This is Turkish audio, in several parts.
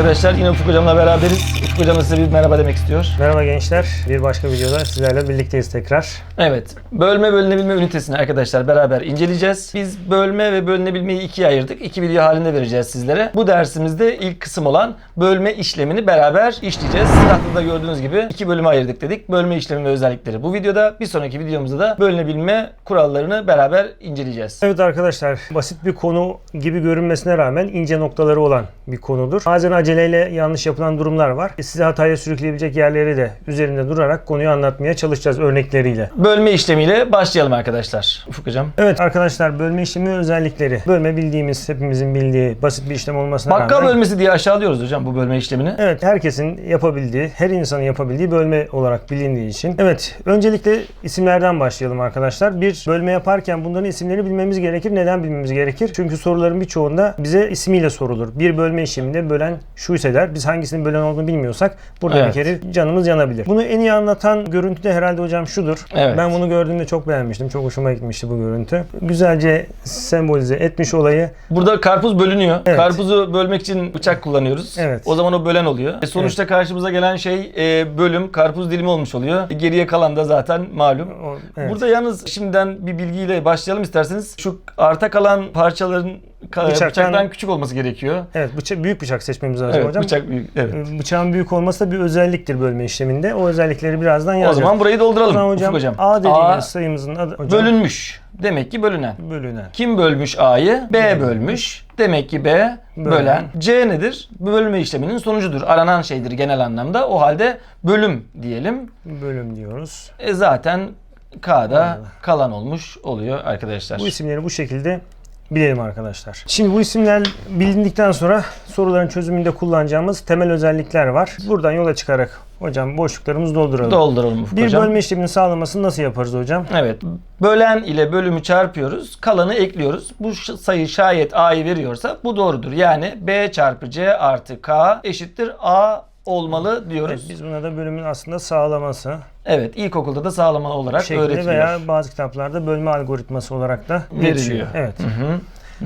arkadaşlar. Yine Ufuk Hocam'la beraberiz. Ufuk Hocam size bir merhaba demek istiyor. Merhaba gençler. Bir başka videoda sizlerle birlikteyiz tekrar. Evet. Bölme bölünebilme ünitesini arkadaşlar beraber inceleyeceğiz. Biz bölme ve bölünebilmeyi ikiye ayırdık. İki video halinde vereceğiz sizlere. Bu dersimizde ilk kısım olan bölme işlemini beraber işleyeceğiz. Tahtada gördüğünüz gibi iki bölüme ayırdık dedik. Bölme işlemi ve özellikleri bu videoda. Bir sonraki videomuzda da bölünebilme kurallarını beraber inceleyeceğiz. Evet arkadaşlar basit bir konu gibi görünmesine rağmen ince noktaları olan bir konudur. Bazen aceleyle yanlış yapılan durumlar var. E, Sizi hataya sürükleyebilecek yerleri de üzerinde durarak konuyu anlatmaya çalışacağız örnekleriyle. Bölme işlemiyle başlayalım arkadaşlar. Ufuk Hocam. Evet arkadaşlar bölme işlemi özellikleri. Bölme bildiğimiz, hepimizin bildiği basit bir işlem olmasına Bakkal rağmen bölmesi diye aşağılıyoruz hocam bu bölme işlemini. Evet, herkesin yapabildiği, her insanın yapabildiği bölme olarak bilindiği için. Evet, öncelikle isimlerden başlayalım arkadaşlar. Bir bölme yaparken bunların isimlerini bilmemiz gerekir. Neden bilmemiz gerekir? Çünkü soruların birçoğunda bize ismiyle sorulur. Bir bölme işleminde bölen şu ise der. Biz hangisinin bölen olduğunu bilmiyorsak burada Evet. bir kere canımız yanabilir. Bunu en iyi anlatan görüntü de herhalde hocam şudur. Evet. Ben bunu gördüğümde çok beğenmiştim. Çok hoşuma gitmişti bu görüntü. Güzelce sembolize etmiş olayı. Burada karpuz bölünüyor. Evet. Karpuzu bölmek için bıçak kullanıyoruz. Evet. O zaman o bölen oluyor. E sonuçta karşımıza gelen şey e, bölüm, karpuz dilimi olmuş oluyor. E, geriye kalan da zaten malum. O- evet. Burada yalnız şimdiden bir bilgiyle başlayalım isterseniz. Şu arta kalan parçaların Bıçaktan- bıçaktan küçük olması gerekiyor. Evet, bıça- büyük bıçak seçmemiz lazım Evet, hocam. bıçak büyük. Evet. Ee, Bıçağın büyük olması da bir özelliktir bölme işleminde. O özellikleri birazdan O yazacağız. zaman burayı O dolduralım zaman Ufuk hocam. A dediğimiz A sayımızın adı hocam, bölünmüş. Demek ki bölünen. bölünen. Kim bölmüş A'yı? B bölmüş. Demek ki B bölen. Bölen. C nedir? Bölme işleminin sonucudur. Aranan şeydir genel anlamda. O halde bölüm diyelim. Bölüm diyoruz. E zaten K'da Eyvallah. kalan olmuş oluyor arkadaşlar. Bu isimleri bu şekilde bilelim arkadaşlar. Şimdi bu isimler bilindikten sonra soruların çözümünde kullanacağımız temel özellikler var. Buradan yola çıkarak hocam boşluklarımızı dolduralım. Dolduralım Ufuk bir hocam. bölme işlemini sağlamasını nasıl yaparız hocam? Evet. Bölen ile bölümü çarpıyoruz. Kalanı ekliyoruz. Bu sayı şayet A'yı veriyorsa bu doğrudur. Yani B çarpı C artı K eşittir A olmalı Evet, diyoruz. biz buna da bölümün aslında sağlaması Evet. ilkokulda da sağlama olarak şeklinde öğretiliyor. veya bazı kitaplarda bölme algoritması olarak da Veriliyor. geçiyor. Evet. Hı hı.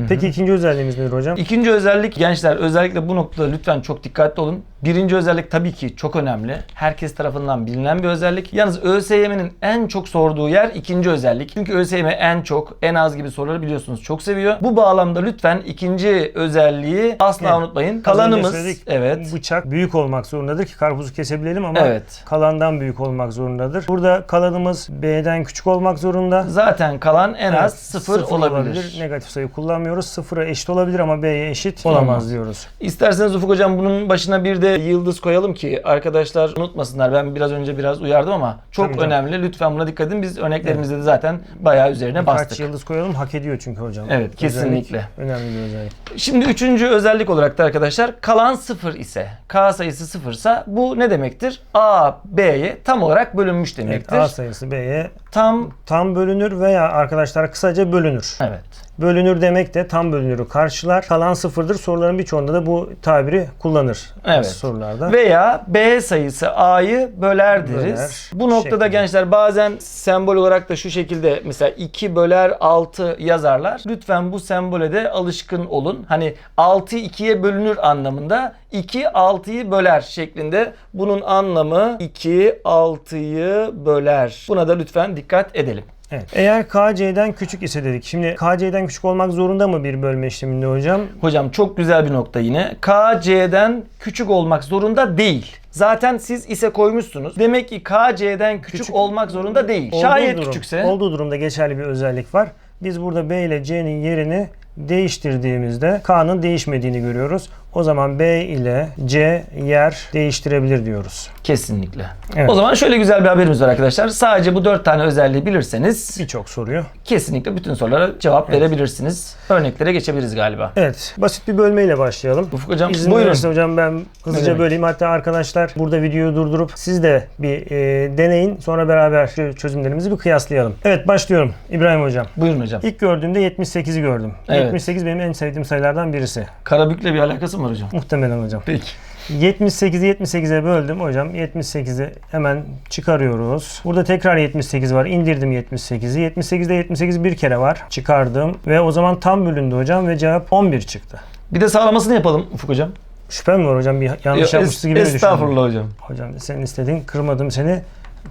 Peki ikinci özelliğimiz nedir hocam? İkinci özellik gençler özellikle bu noktada lütfen çok dikkatli olun. Birinci özellik tabii ki çok önemli. Herkes tarafından bilinen bir özellik. Yalnız ÖSYM'nin en çok sorduğu yer ikinci özellik. Çünkü ÖSYM en çok, en az gibi soruları biliyorsunuz çok seviyor. Bu bağlamda lütfen ikinci özelliği asla Evet. unutmayın. Kalanımız söyledik, evet. Bıçak büyük olmak zorundadır ki karpuzu kesebilelim ama Evet. kalandan büyük olmak zorundadır. Burada kalanımız B'den küçük olmak zorunda. Zaten kalan en az Evet, sıfır, olabilir. Negatif sayı kullanmıyoruz. Sıfıra eşit olabilir ama B'ye eşit olamaz Olmaz. diyoruz. İsterseniz Ufuk Hocam bunun başına bir de yıldız koyalım ki arkadaşlar unutmasınlar. Ben biraz önce biraz uyardım ama çok Tabii canım. önemli. Lütfen buna dikkat edin. Biz örneklerimizde de zaten bayağı üzerine Birkaç bastık. yıldız koyalım hak ediyor çünkü hocam. Evet, kesinlikle. Özellik, önemli bir özellik. Şimdi üçüncü özellik olarak da arkadaşlar kalan sıfır ise K sayısı sıfırsa bu ne demektir? A B'ye tam olarak bölünmüş Evet, demektir. A sayısı B'ye tam tam bölünür veya arkadaşlar kısaca bölünür. evet. Bölünür demek de tam bölünürü karşılar. Kalan sıfırdır. Soruların birçoğunda da bu tabiri kullanır. Evet. Sorularda. Veya B sayısı A'yı böler deriz. Böler Bu noktada şeklinde. gençler bazen sembol olarak da şu şekilde mesela 2 böler 6 yazarlar. Lütfen bu sembole de alışkın olun. Hani 6 2'ye bölünür anlamında 2 6'yı böler şeklinde. Bunun anlamı 2 6'yı böler. Buna da lütfen dikkat edelim. Evet. Eğer KC'den küçük ise dedik. Şimdi KC'den küçük olmak zorunda mı bir bölme işleminde hocam? Hocam çok güzel bir nokta yine. K C'den küçük olmak zorunda değil. Zaten siz ise koymuşsunuz. Demek ki K C'den küçük, Küçük- olmak zorunda değil. Olduğu Şayet durum- küçükse Olduğu durumda geçerli bir özellik var. Biz burada B ile C'nin yerini değiştirdiğimizde K'nın değişmediğini görüyoruz. O zaman B ile C yer değiştirebilir diyoruz. kesinlikle. Evet. O zaman şöyle güzel bir haberimiz var arkadaşlar. Sadece bu dört tane özelliği bilirseniz Birçok soruyu. kesinlikle bütün sorulara cevap verebilirsiniz. Örneklere geçebiliriz galiba. Evet, basit bir bölmeyle başlayalım. Ufuk hocam İzin buyurun. hocam ben hızlıca böleyim. Hatta arkadaşlar burada videoyu durdurup siz de bir e, deneyin. Sonra beraber çözümlerimizi bir kıyaslayalım. Evet başlıyorum İbrahim hocam. Buyurun hocam. İlk gördüğümde 78'i gördüm. Evet. 78 benim en sevdiğim sayılardan birisi. Karabük'le bir alakası mı var hocam? Muhtemelen hocam. Peki. 78'i 78'e böldüm hocam. 78'i hemen çıkarıyoruz. Burada tekrar 78 var. İndirdim 78'i. 78'de 78 bir kere var. Çıkardım ve o zaman tam bölündü hocam ve cevap 11 çıktı. Bir de sağlamasını yapalım Ufuk hocam. Şüphem var hocam? Bir yanlış Yok, yapmışız gibi düşündün? Estağfurullah hocam. Hocam senin istediğin kırmadım seni.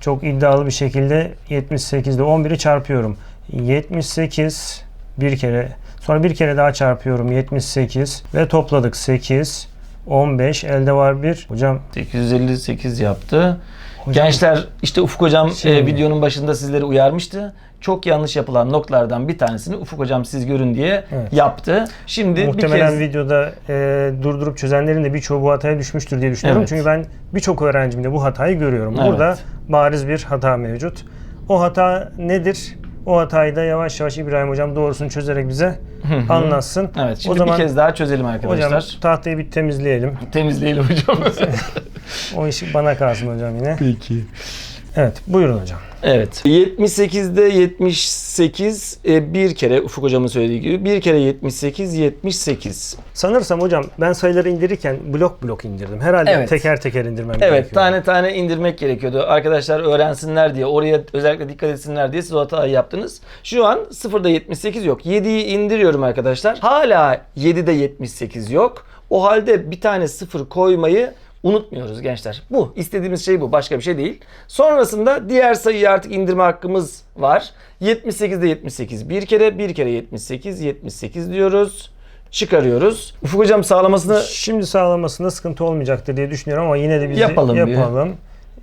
Çok iddialı bir şekilde 78'de 11'i çarpıyorum. 78 bir kere sonra bir kere daha çarpıyorum 78 ve topladık 8 15 elde var bir. Hocam 858 yaptı. Hocam- Gençler işte Ufuk hocam Şey- e, videonun başında sizleri uyarmıştı. Çok yanlış yapılan noktalardan bir tanesini Ufuk hocam siz görün diye Evet. yaptı. Şimdi muhtemelen bir kez videoda e, durdurup çözenlerin de birçoğu bu hataya düşmüştür diye düşünüyorum. Evet. Çünkü ben birçok öğrencimde bu hatayı görüyorum. Evet. Burada bariz bir hata mevcut. O hata nedir? O hatayı da yavaş yavaş İbrahim hocam doğrusunu çözerek bize. Anlatsın. Evet, şimdi o zaman bir kez daha çözelim arkadaşlar. hocam tahtayı bir temizleyelim. Temizleyelim hocam. O iş bana kalsın hocam yine. Peki. Evet buyurun hocam. Evet. 78'de 78 e, bir kere Ufuk hocamın söylediği gibi bir kere 78 78. Sanırsam hocam ben sayıları indirirken blok blok indirdim. Herhalde Evet. teker teker indirmem Evet gerekiyor. tane tane indirmek gerekiyordu. Arkadaşlar öğrensinler diye oraya özellikle dikkat etsinler diye siz o hatayı yaptınız. Şu an 0'da 78 yok. 7'yi indiriyorum arkadaşlar. Hala 7'de 78 yok. O halde bir tane 0 koymayı unutmuyoruz gençler. Bu istediğimiz şey bu. Başka bir şey değil. Sonrasında diğer sayıyı artık indirme hakkımız var. 78'de 78 bir kere bir kere 78 78 diyoruz. Çıkarıyoruz. Ufuk hocam sağlamasını Şimdi sağlamasında sıkıntı olmayacaktır diye düşünüyorum ama yine de biz Yapalım yapalım.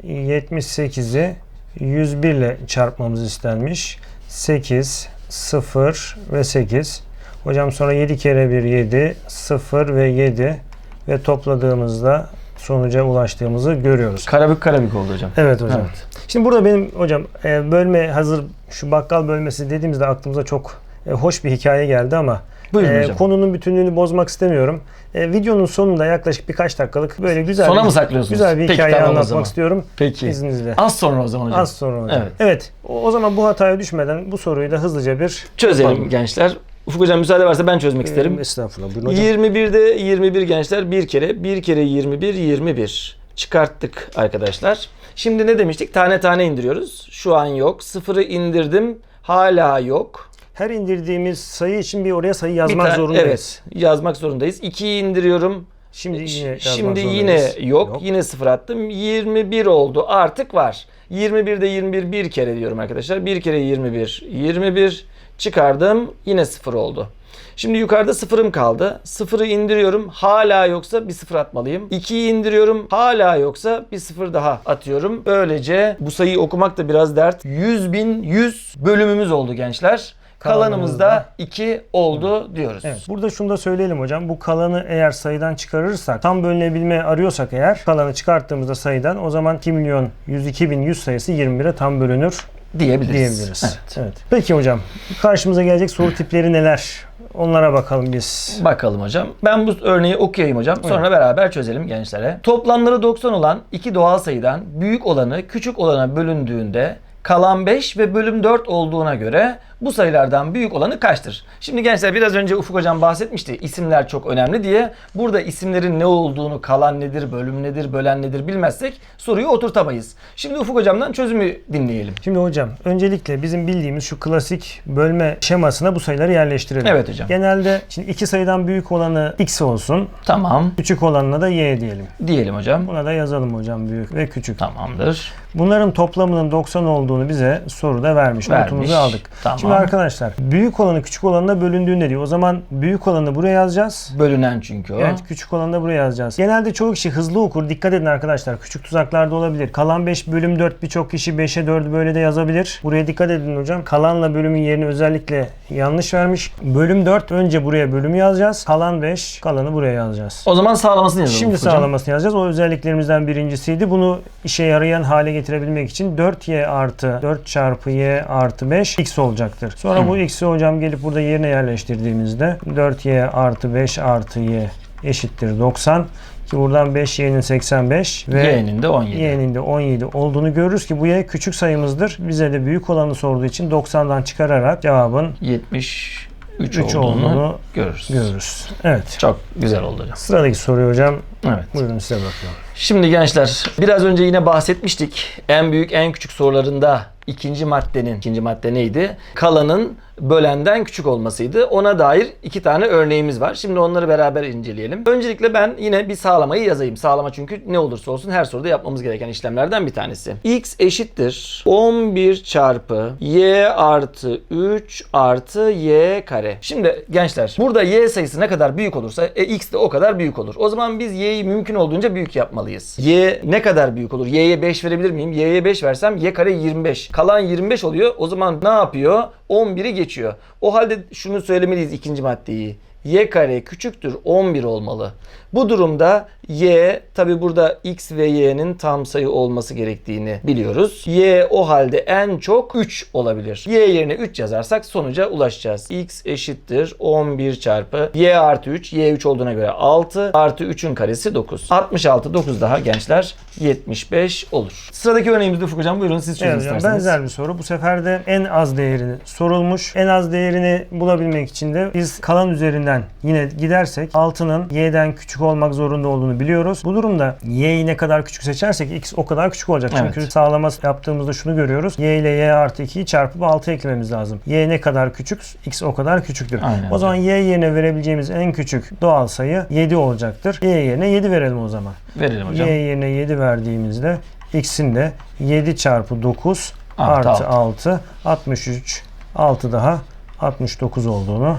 78'i 101 ile çarpmamız istenmiş. 8, 0 ve 8. Hocam sonra 7 kere 1 7, 0 ve 7 ve topladığımızda sonuca ulaştığımızı görüyoruz. karabük karabük oldu hocam. Evet hocam. Evet. Şimdi burada benim hocam e, bölme hazır şu bakkal bölmesi dediğimizde aklımıza çok e, hoş bir hikaye geldi ama Buyurun e, hocam. konunun bütünlüğünü bozmak istemiyorum. E, videonun sonunda yaklaşık birkaç dakikalık böyle güzel Sona bir, mı saklıyorsunuz? güzel bir Peki, hikaye tamam anlatmak istiyorum. Peki. İzninizle. Az sonra o zaman hocam. Az sonra hocam. Evet. Evet. O, o zaman bu hataya düşmeden bu soruyu da hızlıca bir Çözelim yapalım. gençler. Ufuk hocam müsaade varsa ben çözmek isterim. E, Estağfurullah. Buyurun hocam. 21'de 21 gençler bir kere. Bir kere 21 21. Çıkarttık arkadaşlar. Şimdi ne demiştik? Tane tane indiriyoruz. Şu an yok. Sıfırı indirdim. Hala yok. Her indirdiğimiz sayı için bir oraya sayı yazmak tane- zorundayız. Evet. Yazmak zorundayız. 2'yi indiriyorum. Şimdi yine Şimdi yine yok. Yine sıfır attım. 21 oldu. Artık var. 21'de 21 bir kere diyorum arkadaşlar. Bir kere 21. 21 çıkardım. Yine sıfır oldu. Şimdi yukarıda sıfırım kaldı. Sıfırı indiriyorum. Hala yoksa bir sıfır atmalıyım. 2'yi indiriyorum. Hala yoksa bir sıfır daha atıyorum. Böylece bu sayıyı okumak da biraz dert. 100 bin 100 bölümümüz oldu gençler. Kalanımız da 2 oldu diyoruz. Evet. Burada şunu da söyleyelim hocam. Bu kalanı eğer sayıdan çıkarırsak, tam bölünebilme arıyorsak eğer, kalanı çıkarttığımızda sayıdan o zaman 2 milyon 102 bin 100 sayısı 21'e tam bölünür Diyebiliriz. diyebiliriz. Evet. evet. Peki hocam, karşımıza gelecek soru tipleri neler? Onlara bakalım biz. Bakalım hocam. Ben bu örneği okuyayım hocam. Sonra beraber çözelim gençlere. Toplamları 90 olan iki doğal sayıdan büyük olanı küçük olana bölündüğünde kalan 5 ve bölüm 4 olduğuna göre bu sayılardan büyük olanı kaçtır? Şimdi gençler biraz önce Ufuk hocam bahsetmişti. İsimler çok önemli diye. Burada isimlerin ne olduğunu, kalan nedir, bölüm nedir, bölen nedir bilmezsek soruyu oturtamayız. Şimdi Ufuk hocamdan çözümü dinleyelim. Şimdi hocam, öncelikle bizim bildiğimiz şu klasik bölme şemasına bu sayıları yerleştirelim. Evet hocam. Genelde şimdi iki sayıdan büyük olanı x olsun, Tamam. küçük olanına da y diyelim. Diyelim hocam. Buna da yazalım hocam büyük ve küçük. Tamamdır. Bunların toplamının 90 olduğunu bize soruda vermiş. Vermiş. Notumuzu aldık. Tamam. Şimdi arkadaşlar büyük olanı küçük olanına bölündüğünde diyor. O zaman büyük olanı buraya yazacağız. Bölünen çünkü o. Evet küçük olanı da buraya yazacağız. Genelde çoğu kişi hızlı okur. Dikkat edin arkadaşlar. Küçük tuzaklarda olabilir. Kalan 5 bölüm 4 birçok kişi 5'e 4'ü böyle de yazabilir. Buraya dikkat edin hocam. Kalanla bölümün yerini özellikle yanlış vermiş. Bölüm 4 önce buraya bölümü yazacağız. Kalan 5 kalanı buraya yazacağız. O zaman sağlamasını yazalım. Şimdi hocam. sağlamasını yazacağız. O özelliklerimizden birincisiydi. Bunu işe yarayan hale getirebilmek için 4y artı 4 çarpı y artı 5 x olacaktır. Sonra bu x'i hocam gelip burada yerine yerleştirdiğimizde 4y artı 5 artı y eşittir 90. Ki buradan 5y'nin 85 ve Y'nin de 17. y'nin de 17 olduğunu görürüz ki bu y küçük sayımızdır. Bize de büyük olanı sorduğu için 90'dan çıkararak cevabın 73 3 olduğunu, olduğunu görürüz. görürüz. Evet. Çok güzel oldu hocam. Sıradaki soruyu hocam Evet. buyurun size bırakıyorum. Şimdi gençler biraz önce yine bahsetmiştik. En büyük en küçük sorularında ikinci maddenin, ikinci madde neydi? Kalanın bölenden küçük olmasıydı. Ona dair iki tane örneğimiz var. Şimdi onları beraber inceleyelim. Öncelikle ben yine bir sağlamayı yazayım. Sağlama çünkü ne olursa olsun her soruda yapmamız gereken işlemlerden bir tanesi. x eşittir 11 çarpı y artı 3 artı y kare. Şimdi gençler burada y sayısı ne kadar büyük olursa e, x de o kadar büyük olur. O zaman biz y'yi mümkün olduğunca büyük yapmalıyız. Y ne kadar büyük olur? y'ye 5 verebilir miyim? y'ye 5 versem y kare 25. Kalan 25 oluyor. O zaman ne yapıyor? 11'i geçiyor. O halde şunu söylemeliyiz ikinci maddeyi. y kare küçüktür 11 olmalı. Bu durumda y tabi burada x ve y'nin tam sayı olması gerektiğini biliyoruz. y o halde en çok 3 olabilir. y yerine 3 yazarsak sonuca ulaşacağız. x eşittir 11 çarpı y artı 3. y 3 olduğuna göre 6 artı 3'ün karesi 9. 66 9 daha gençler 75 olur. Sıradaki örneğimizde Ufuk Hocam buyurun siz çözün Evet isterseniz. benzer bir soru. Bu sefer de en az değerini sorulmuş. En az değerini bulabilmek için de biz kalan üzerinden yine gidersek 6'nın y'den küçük olmak zorunda olduğunu biliyoruz. Bu durumda y'yi ne kadar küçük seçersek x o kadar küçük olacak. Çünkü Evet. sağlama yaptığımızda şunu görüyoruz. y ile y artı 2'yi çarpıp 6 eklememiz lazım. y ne kadar küçük x o kadar küçüktür. Aynen o zaman y yerine verebileceğimiz en küçük doğal sayı 7 olacaktır. y yerine 7 verelim o zaman. Verelim hocam. Y yerine 7 verdiğimizde x'in de 7 çarpı 9 Artı artı altı. 6 63 6 daha 69 olduğunu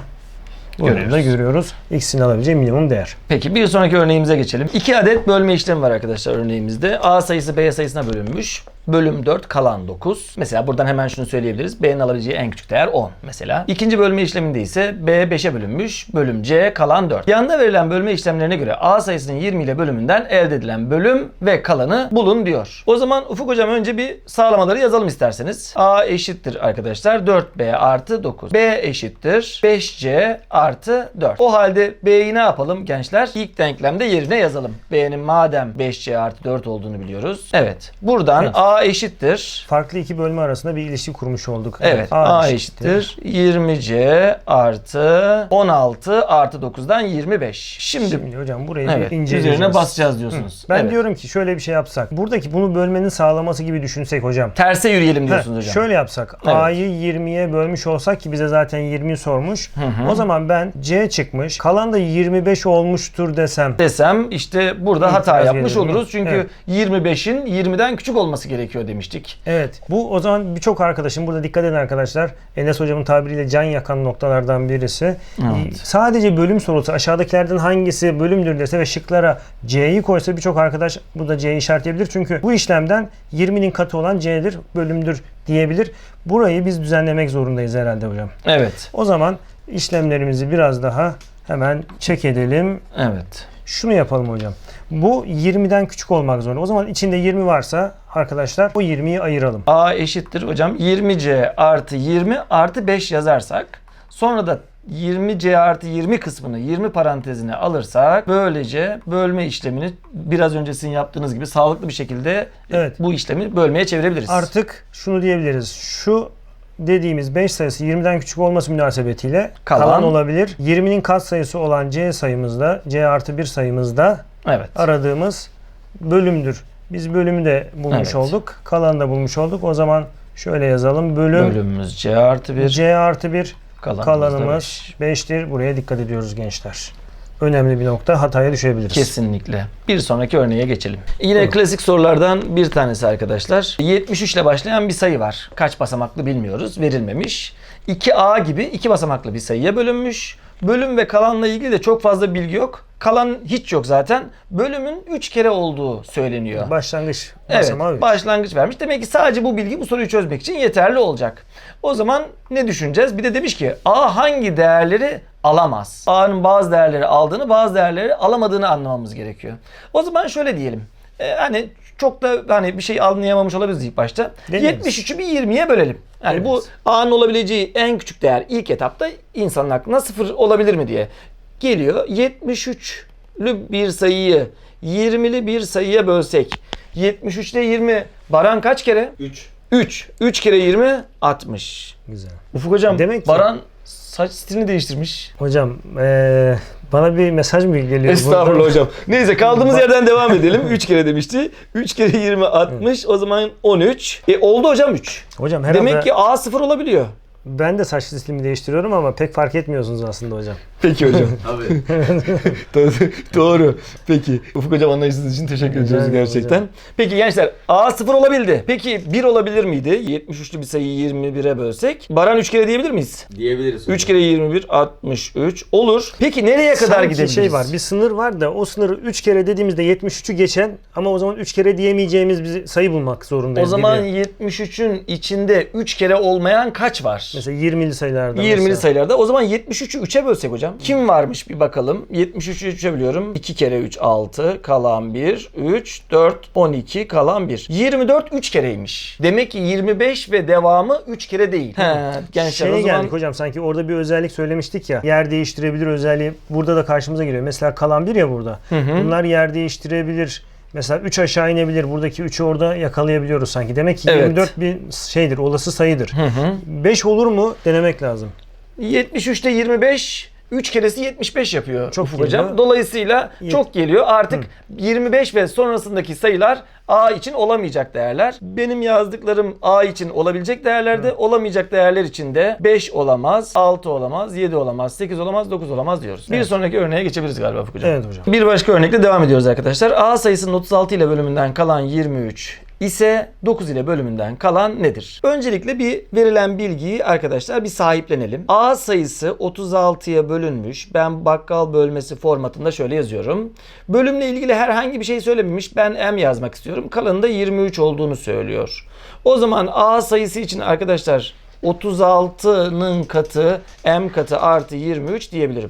Görüyoruz. da görüyoruz. X'in alabileceği minimum değer. Peki bir sonraki örneğimize geçelim. 2 adet bölme işlemi var arkadaşlar örneğimizde. A sayısı B sayısına bölünmüş. Bölüm 4 kalan 9. Mesela buradan hemen şunu söyleyebiliriz. B'nin alabileceği en küçük değer 10 mesela. İkinci bölme işleminde ise B 5'e bölünmüş. Bölüm C kalan 4. Yanında verilen bölme işlemlerine göre A sayısının 20 ile bölümünden elde edilen bölüm ve kalanı bulun diyor. O zaman Ufuk hocam önce bir sağlamaları yazalım isterseniz. A eşittir arkadaşlar 4B artı 9. B eşittir 5C artı 4. O halde B'yi ne yapalım gençler? İlk denklemde yerine yazalım. B'nin madem 5C artı 4 olduğunu biliyoruz. Evet. Buradan Evet. A eşittir. Farklı iki bölme arasında bir ilişki kurmuş olduk. Evet. A, eşittir 20C artı 16 artı 9'dan 25. Şimdi, Şimdi hocam burayı evet bir inceleyeceğiz. üzerine basacağız diyorsunuz. Ben Evet. diyorum ki şöyle bir şey yapsak. Buradaki bunu bölmenin sağlaması gibi düşünsek hocam. terse yürüyelim Heh, diyorsunuz hocam. Şöyle yapsak. Evet. A'yı 20'ye bölmüş olsak ki bize zaten 20'yi sormuş. O zaman ben C çıkmış. Kalan da 25 olmuştur desem. desem işte burada İtiraz hata yapmış oluruz. Çünkü Evet. 25'in 20'den küçük olması gerekiyor demiştik. Evet. Bu o zaman birçok arkadaşım burada dikkat edin arkadaşlar. Enes hocamın tabiriyle can yakan noktalardan birisi. Evet. Sadece bölüm sorusu aşağıdakilerden hangisi bölümdür dese ve şıklara C'yi koysa birçok arkadaş burada C'yi işaretleyebilir. Çünkü bu işlemden 20'nin katı olan C'dir, bölümdür diyebilir. Burayı biz düzenlemek zorundayız herhalde hocam. Evet. O zaman işlemlerimizi biraz daha hemen çek edelim. Evet. Şunu yapalım hocam. Bu 20'den küçük olmak zorunda. O zaman içinde 20 varsa arkadaşlar o 20'yi ayıralım. A eşittir hocam 20C artı 20 artı 5 yazarsak sonra da 20C artı 20 kısmını 20 parantezine alırsak böylece bölme işlemini biraz önce sizin yaptığınız gibi sağlıklı bir şekilde Evet. bu işlemi bölmeye çevirebiliriz. Artık şunu diyebiliriz. Şu dediğimiz 5 sayısı 20'den küçük olması münasebetiyle Kalan- kalan, olabilir. 20'nin kat sayısı olan C sayımızda, C artı 1 sayımızda evet. aradığımız bölümdür. Biz bölümü de bulmuş Evet. olduk. Kalanı da bulmuş olduk. O zaman şöyle yazalım. Bölüm, Bölümümüz C artı 1 C artı 1 kalanımız, kalanımız da 5. 5'tir. Buraya dikkat ediyoruz gençler. Önemli bir nokta. Hataya düşebiliriz. Kesinlikle. Bir sonraki örneğe geçelim. Yine klasik sorulardan bir tanesi arkadaşlar. 73 ile başlayan bir sayı var. Kaç basamaklı bilmiyoruz. Verilmemiş. 2A gibi iki basamaklı bir sayıya bölünmüş. Bölüm ve kalanla ilgili de çok fazla bilgi yok. Kalan hiç yok zaten. Bölümün 3 kere olduğu söyleniyor. Başlangıç Evet, başlangıç vermiş. Demek ki sadece bu bilgi bu soruyu çözmek için yeterli olacak. O zaman ne düşüneceğiz? Bir de demiş ki A hangi değerleri alamaz? A'nın bazı değerleri aldığını, bazı değerleri alamadığını anlamamız gerekiyor. O zaman şöyle diyelim. Ee, hani çok da hani bir şey anlayamamış olabiliriz ilk başta. Deneriz. 73'ü bir 20'ye bölelim. Yani bu Deneriz. A'nın olabileceği en küçük değer ilk etapta insanın aklına sıfır olabilir mi diye. Geliyor 73'lü bir sayıyı 20'li bir sayıya bölsek 73 ile 20 Baran kaç kere? 3. 3. 3 kere 20 60. Güzel. Ufuk hocam Demek ki- Baran Saç stilini değiştirmiş. Hocam eee, bana bir mesaj mı geliyor? Estağfurullah burada? hocam. Neyse kaldığımız yerden devam edelim. 3 kere demişti. 3 kere 20 60. O zaman 13. E oldu hocam 3. Hocam herhalde Demek ki A sıfır olabiliyor. ben de saç stilimi değiştiriyorum ama pek fark etmiyorsunuz aslında hocam. Peki hocam. Abi doğru, doğru. Peki. Ufuk hocam anlayışınız için teşekkür Rica ediyoruz ederim gerçekten. hocam. Peki gençler A sıfır olabildi. Peki 1 olabilir miydi? 73'lü bir sayıyı 21'e bölsek. Baran 3 kere diyebilir miyiz? diyebiliriz. 3 kere 21 63 olur. Peki nereye kadar Sanki gidebiliriz? şey var bir sınır var da o sınırı 3 kere dediğimizde 73'ü geçen ama o zaman 3 kere diyemeyeceğimiz bir sayı bulmak O zorundayız. zaman gibi. 73'ün içinde 3 kere olmayan kaç var? mesela 20'li sayılarda 20'li mesela. sayılarda. O zaman 73'ü 3'e bölsek hocam. Kim varmış bir bakalım. 73'ü 3'e bölüyorum. 2 kere 3 6 kalan 1 3 4 12 kalan 1. 24 3 kereymiş. Demek ki 25 ve devamı 3 kere değil. He, gençler Şeye o zaman geldik hocam sanki orada bir özellik söylemiştik ya. Yer değiştirebilir özelliği burada da karşımıza geliyor. Mesela kalan bir ya burada. Bunlar yer değiştirebilir. Mesela 3 aşağı inebilir. Buradaki 3'ü orada yakalayabiliyoruz sanki. Demek ki Evet. 24 bir şeydir, olası sayıdır. 5 olur mu denemek lazım. 73'te 25 3 keresi 75 yapıyor Çok Ufuk geliyor. hocam. Dolayısıyla Yet- çok geliyor. Artık 25 ve sonrasındaki sayılar A için olamayacak değerler. Benim yazdıklarım A için olabilecek değerlerde, olamayacak değerler için de 5 olamaz, 6 olamaz, 7 olamaz, 8 olamaz, 9 olamaz diyoruz. Bir sonraki örneğe geçebiliriz galiba Ufuk hocam. Evet hocam. Bir başka örnekle devam ediyoruz arkadaşlar. A sayısının 36 ile bölümünden kalan 23 ise 9 ile bölümünden kalan nedir? Öncelikle bir verilen bilgiyi arkadaşlar bir sahiplenelim. A sayısı 36'ya bölünmüş. Ben bakkal bölmesi formatında şöyle yazıyorum. Bölümle ilgili herhangi bir şey söylememiş. Ben M yazmak istiyorum. Kalanında 23 olduğunu söylüyor. O zaman A sayısı için arkadaşlar 36'nın katı M katı artı 23 diyebilirim.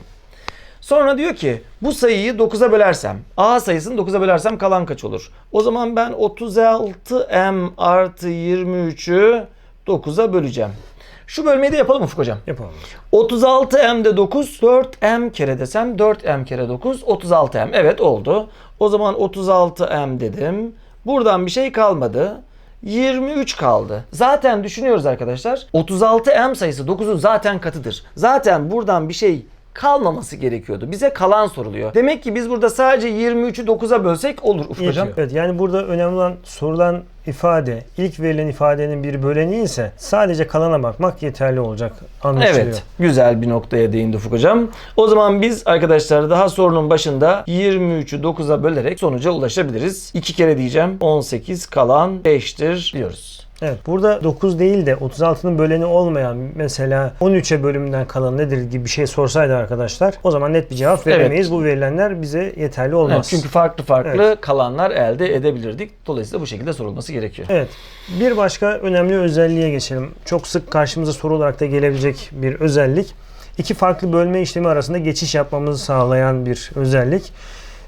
Sonra diyor ki bu sayıyı 9'a bölersem A sayısını 9'a bölersem kalan kaç olur? O zaman ben 36M artı 23'ü 9'a böleceğim. Şu bölmeyi de yapalım Ufuk hocam. Yapalım hocam. 36M de 9, 4M kere desem 4M kere 9, 36M. Evet oldu. O zaman 36M dedim. Buradan bir şey kalmadı. 23 kaldı. Zaten düşünüyoruz arkadaşlar. 36M sayısı 9'un zaten katıdır. Zaten buradan bir şey kalmaması gerekiyordu. Bize kalan soruluyor. Demek ki biz burada sadece 23'ü 9'a bölsek olur Ufuk hocam. Evet yani burada önemli olan sorulan ifade, ilk verilen ifadenin bir böleni ise sadece kalana bakmak yeterli olacak anlaşılıyor. Evet. Güzel bir noktaya değindi Ufuk hocam. O zaman biz arkadaşlar daha sorunun başında 23'ü 9'a bölerek sonuca ulaşabiliriz. 2 kere diyeceğim. 18 kalan 5'tir diyoruz. Evet burada 9 değil de 36'nın böleni olmayan mesela 13'e bölümünden kalan nedir gibi bir şey sorsaydı arkadaşlar o zaman net bir cevap Evet. veremeyiz. Bu verilenler bize yeterli olmaz. Evet, çünkü farklı farklı Evet. kalanlar elde edebilirdik. Dolayısıyla bu şekilde sorulması gerekiyor. Evet. Bir başka önemli özelliğe geçelim. Çok sık karşımıza soru olarak da gelebilecek bir özellik. İki farklı bölme işlemi arasında geçiş yapmamızı sağlayan bir özellik.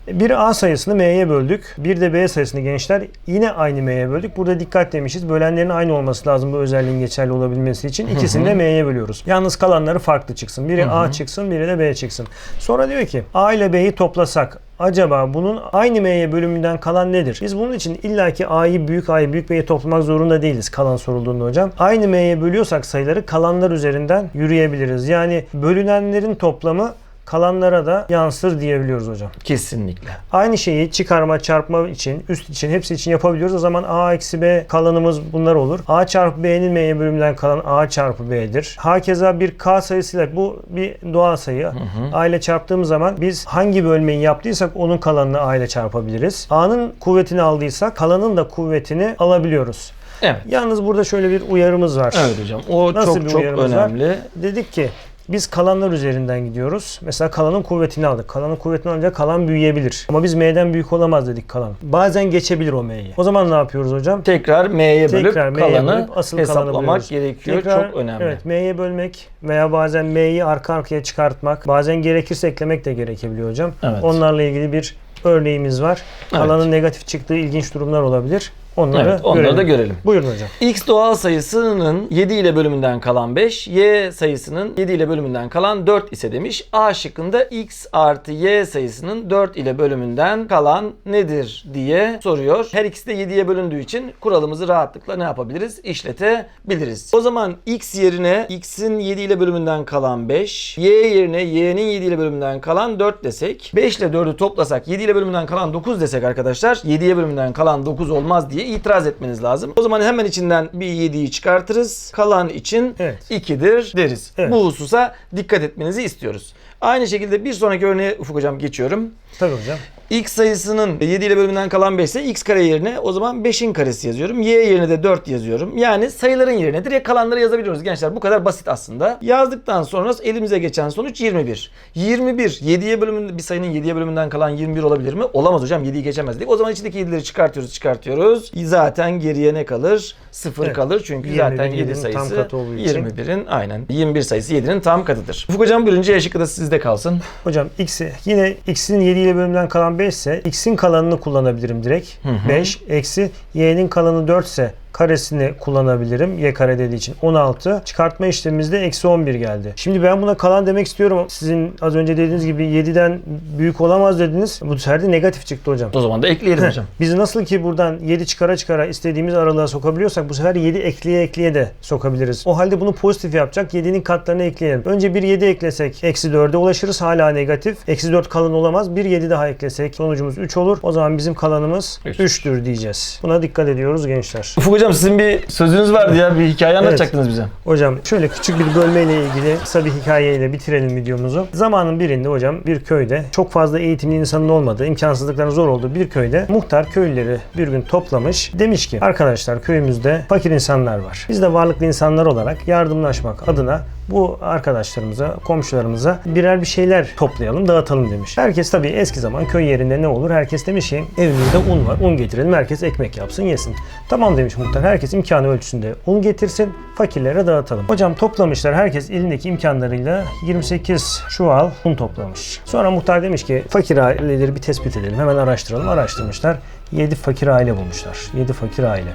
Bir A sayısını M'ye böldük. Bir de B sayısını gençler yine aynı M'ye böldük. Burada dikkat demişiz. Bölenlerin aynı olması lazım bu özelliğin geçerli olabilmesi için. İkisini de M'ye bölüyoruz. Yalnız kalanları farklı çıksın. Biri A çıksın, biri de B çıksın. Sonra diyor ki A ile B'yi toplasak acaba bunun aynı M'ye bölümünden kalan nedir? Biz bunun için illaki A'yı büyük A'yı büyük B'ye toplamak zorunda değiliz kalan sorulduğunda hocam. Aynı M'ye bölüyorsak sayıları kalanlar üzerinden yürüyebiliriz. Yani bölünenlerin toplamı kalanlara da yansır diyebiliyoruz hocam. Kesinlikle. Aynı şeyi çıkarma, çarpma için, üst için, hepsi için yapabiliyoruz. O zaman A eksi B kalanımız bunlar olur. A çarpı B'nin M'ye bölümünden kalan A çarpı B'dir. Hakeza bir K sayısıyla bu bir doğal sayı. A ile çarptığımız zaman biz hangi bölmeyi yaptıysak onun kalanını A ile çarpabiliriz. A'nın kuvvetini aldıysak kalanın da kuvvetini alabiliyoruz. Evet. Yalnız burada şöyle bir uyarımız var. Evet hocam. O Nasıl bir çok çok uyarımız var? önemli. Dedik ki biz kalanlar üzerinden gidiyoruz. Mesela kalanın kuvvetini aldık. Kalanın kuvvetini alınca kalan büyüyebilir. Ama biz m'den büyük olamaz dedik kalan. Bazen geçebilir o m'yi. O zaman ne yapıyoruz hocam? Tekrar M'ye bölüp Tekrar M'ye kalanı bölüp asıl kalanı hesaplamak buluyoruz. gerekiyor. Tekrar, çok önemli. Evet m'ye bölmek veya bazen m'yi arka arkaya çıkartmak. Bazen gerekirse eklemek de gerekebiliyor hocam. Evet. Onlarla ilgili bir örneğimiz var. Kalanın negatif çıktığı ilginç durumlar olabilir. Onları, Evet, onları da görelim. Buyurun hocam. X doğal sayısının 7 ile bölümünden kalan 5, Y sayısının 7 ile bölümünden kalan 4 ise demiş. A şıkkında X artı Y sayısının 4 ile bölümünden kalan nedir diye soruyor. Her ikisi de 7'ye bölündüğü için kuralımızı rahatlıkla ne yapabiliriz? İşletebiliriz. O zaman X yerine X'in 7 ile bölümünden kalan 5, Y yerine Y'nin 7 ile bölümünden kalan 4 desek, 5 ile 4'ü toplasak 7 ile bölümünden kalan 9 desek arkadaşlar 7'ye bölümünden kalan 9 olmaz diye itiraz etmeniz lazım. O zaman hemen içinden bir 7'yi çıkartırız. Kalan için Evet. 2'dir deriz. Evet. Bu hususa dikkat etmenizi istiyoruz. Aynı şekilde bir sonraki örneğe Ufuk Hocam geçiyorum. Tabii hocam. X sayısının 7 ile bölümünden kalan 5 ise x kare yerine o zaman 5'in karesi yazıyorum. Y yerine de 4 yazıyorum. Yani sayıların yerine direkt kalanları yazabiliyoruz gençler. Bu kadar basit aslında. Yazdıktan sonra elimize geçen sonuç 21. 21 7'ye bölümünde bir sayının 7'ye bölümünden kalan 21 olabilir mi? Olamaz hocam 7'yi geçemez dedik. O zaman içindeki 7'leri çıkartıyoruz çıkartıyoruz. Zaten geriye ne kalır? 0 Evet. kalır. Çünkü 21 zaten 7 7'nin sayısı tam katı olduğu için. 21'in aynen 21 sayısı 7'nin tam katıdır. Ufuk hocam buyurunca E şıkkı da sizde kalsın. Hocam x'i yine x'in 7 ile bölümünden kalan 5 ise x'in kalanını kullanabilirim direkt. 5 eksi y'nin kalanı 4 ise karesini kullanabilirim. Y kare dediği için 16. Çıkartma işlemimizde eksi 11 geldi. Şimdi ben buna kalan demek istiyorum. Sizin az önce dediğiniz gibi 7'den büyük olamaz dediniz. Bu sefer de negatif çıktı hocam. O zaman da ekleyelim hocam. Biz nasıl ki buradan 7 çıkara çıkara istediğimiz aralığa sokabiliyorsak bu sefer 7 ekleye ekleye de sokabiliriz. O halde bunu pozitif yapacak 7'nin katlarını ekleyelim. Önce bir 7 eklesek eksi 4'e ulaşırız hala negatif. Eksi 4 kalan olamaz. Bir 7 daha eklesek sonucumuz 3 olur. O zaman bizim kalanımız Üç. 3'tür diyeceğiz. Buna dikkat ediyoruz gençler. Ufuk hocam sizin bir sözünüz vardı ya bir hikaye anlatacaktınız bize. Hocam şöyle küçük bir bölmeyle ilgili kısa bir hikayeyle bitirelim videomuzu. Zamanın birinde hocam bir köyde çok fazla eğitimli insanın olmadığı, imkansızlıkların zor olduğu bir köyde muhtar köylüleri bir gün toplamış. Demiş ki arkadaşlar köyümüzde fakir insanlar var. Biz de varlıklı insanlar olarak yardımlaşmak adına bu arkadaşlarımıza, komşularımıza birer bir şeyler toplayalım, dağıtalım demiş. Herkes tabii eski zaman köy yerinde ne olur? Herkes demiş ki evimizde un var, un getirelim. Herkes ekmek yapsın, yesin. Tamam demiş muhtar. Herkes imkanı ölçüsünde un getirsin, fakirlere dağıtalım. Hocam toplamışlar. Herkes elindeki imkanlarıyla 28 çuval un toplamış. Sonra muhtar demiş ki fakir aileleri bir tespit edelim. Hemen araştıralım. Araştırmışlar. 7 fakir aile bulmuşlar. 7 fakir aile.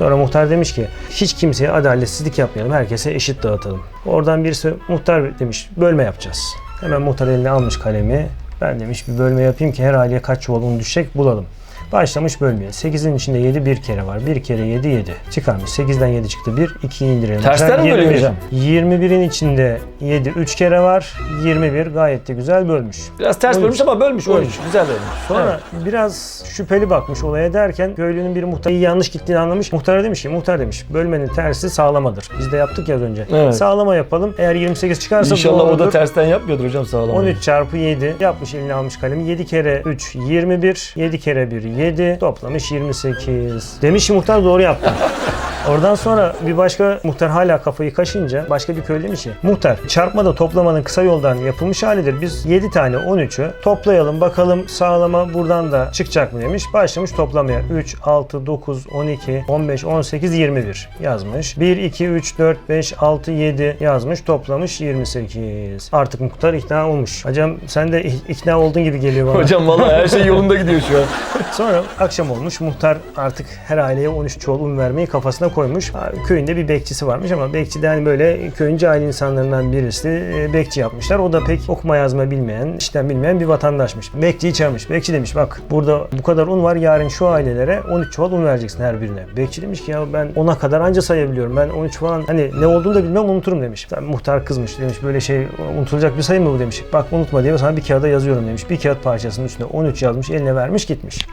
Sonra muhtar demiş ki hiç kimseye adaletsizlik yapmayalım. Herkese eşit dağıtalım. Oradan birisi muhtar demiş bölme yapacağız. Hemen muhtar eline almış kalemi. Ben demiş bir bölme yapayım ki her aileye kaç çuval un düşecek bulalım. Başlamış bölmeye. 8'in içinde 7 bir kere var. 1 kere 7 7. Çıkarmış. 8'den 7 çıktı 1. 2'yi indirelim. Tersten mi bölüyor hocam? 21'in içinde 7 3 kere var. 21 gayet de güzel bölmüş. Biraz ters Bölmüş. bölmüş ama bölmüş. Bölmüş. Güzel bölmüş. Sonra biraz şüpheli bakmış olaya derken köylünün biri muhtar yanlış gittiğini anlamış. Muhtara demiş ki muhtar demiş bölmenin tersi sağlamadır. Biz de yaptık ya az önce. Evet. Sağlama yapalım. Eğer 28 çıkarsa İnşallah o da tersten yapmıyordur hocam sağlam. 13 çarpı 7 yapmış eline almış kalemi. 7 kere 3 21. 7 kere 1 7. Toplamış 28. Demiş ki muhtar doğru yaptı. Oradan sonra bir başka muhtar hala kafayı kaşınca başka bir köylü demiş ki muhtar çarpmada toplamanın kısa yoldan yapılmış halidir. Biz 7 tane 13'ü toplayalım bakalım sağlama buradan da çıkacak mı demiş. Başlamış toplamaya 3, 6, 9, 12, 15, 18, 21 yazmış. 1, 2, 3, 4, 5, 6, 7 yazmış. Toplamış 28. Artık muhtar ikna olmuş. Hocam sen de ik- ikna olduğun gibi geliyor bana. Hocam vallahi her şey yolunda gidiyor şu an. Sonra akşam olmuş. Muhtar artık her aileye 13 çuval un vermeyi kafasına koymuş. Köyünde bir bekçisi varmış ama bekçi de hani böyle köyün cahil insanlarından birisi e, bekçi yapmışlar. O da pek okuma yazma bilmeyen, işten bilmeyen bir vatandaşmış. Bekçiyi çağırmış. Bekçi demiş bak burada bu kadar un var yarın şu ailelere 13 çuval un vereceksin her birine. Bekçi demiş ki ya ben ona kadar anca sayabiliyorum. Ben 13 falan hani ne olduğunu da bilmem unuturum demiş. Muhtar kızmış demiş böyle şey unutulacak bir sayı mı bu demiş. Bak unutma diye sana bir kağıda yazıyorum demiş. Bir kağıt parçasının üstüne 13 yazmış eline vermiş gitmiş.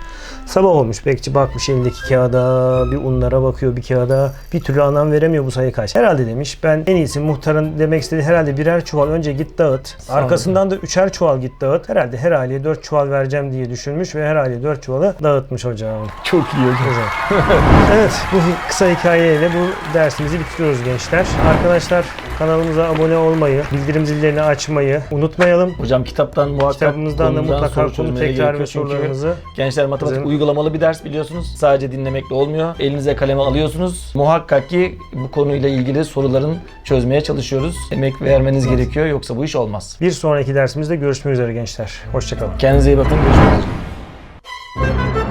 Sabah olmuş bekçi bakmış elindeki kağıda bir unlara bakıyor bir kağıda bir türlü anlam veremiyor bu sayı kaç. Herhalde demiş ben en iyisi muhtarın demek istediği herhalde birer çuval önce git dağıt. Arkasından da üçer çuval git dağıt. Herhalde her aileye dört çuval vereceğim diye düşünmüş ve her aileye dört çuvalı dağıtmış hocam. Çok iyi hocam. Evet bu kısa hikayeyle bu dersimizi bitiriyoruz gençler. Arkadaşlar kanalımıza abone olmayı, bildirim zillerini açmayı unutmayalım. Hocam kitaptan muhakkak Kitabımızdan da konudan mutlaka soru konu çözmeye tekrar ve gerekiyor çünkü sorularımızı Gençler matematik Bizim- uygulamalı bir ders biliyorsunuz. Sadece dinlemekle olmuyor. Elinize kaleme alıyorsunuz. Muhakkak ki bu konuyla ilgili soruların çözmeye çalışıyoruz. Emek vermeniz gerekiyor yoksa bu iş olmaz. bir sonraki dersimizde görüşmek üzere gençler. Hoşçakalın. Kendinize iyi bakın. Görüşmek üzere.